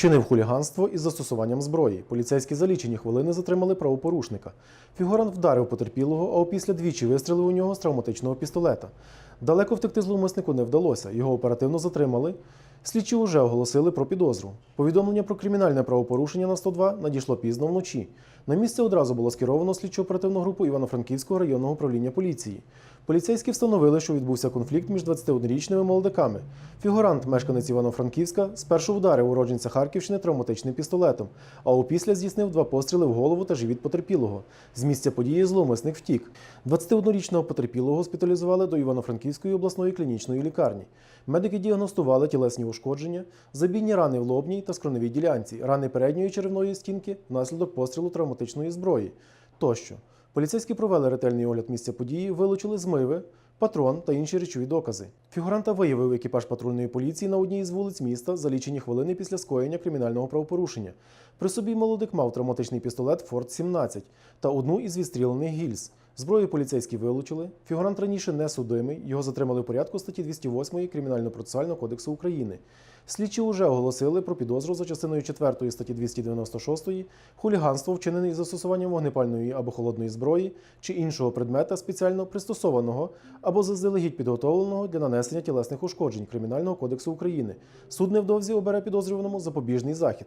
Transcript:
Вчинив хуліганство із застосуванням зброї. Поліцейські за лічені хвилини затримали правопорушника. Фігурант вдарив потерпілого, а опісля двічі вистрілив у нього з травматичного пістолета. Далеко втекти зловмиснику не вдалося. Його оперативно затримали. Слідчі вже оголосили про підозру. Повідомлення про кримінальне правопорушення на 102 надійшло пізно вночі. На місце одразу було скеровано слідчо-оперативну групу Івано-Франківського районного управління поліції. Поліцейські встановили, що відбувся конфлікт між 21-річними молодиками. Фігурант, мешканець Івано-Франківська, спершу вдарив уродженця Харківщини травматичним пістолетом, а опісля здійснив два постріли в голову та живіт потерпілого. З місця події зловмисник втік. 21-річного потерпілого госпіталізували до Івано-Франківської обласної клінічної лікарні. Медики діагностували тілесні ушкодження, забійні рани в лобній та скроневій ділянці, рани передньої черевної стінки внаслідок пострілу травматичної зброї тощо. Поліцейські провели ретельний огляд місця події, вилучили змиви, патрон та інші речові докази. Фігуранта виявив екіпаж патрульної поліції на одній із вулиць міста за лічені хвилини після скоєння кримінального правопорушення. При собі молодик мав травматичний пістолет Форт 17 та одну із відстрілених гільз. Зброю поліцейські вилучили. Фігурант раніше не судимий. Його затримали в порядку статті 208 Кримінально-процесуального кодексу України. Слідчі вже оголосили про підозру за частиною 4 статті 296 хуліганство, вчинене із застосуванням вогнепальної або холодної зброї чи іншого предмета спеціально пристосованого або заздалегідь підготовленого для нанесення тілесних ушкоджень Кримінального кодексу України. Суд невдовзі обере підозрюваному запобіжний захід.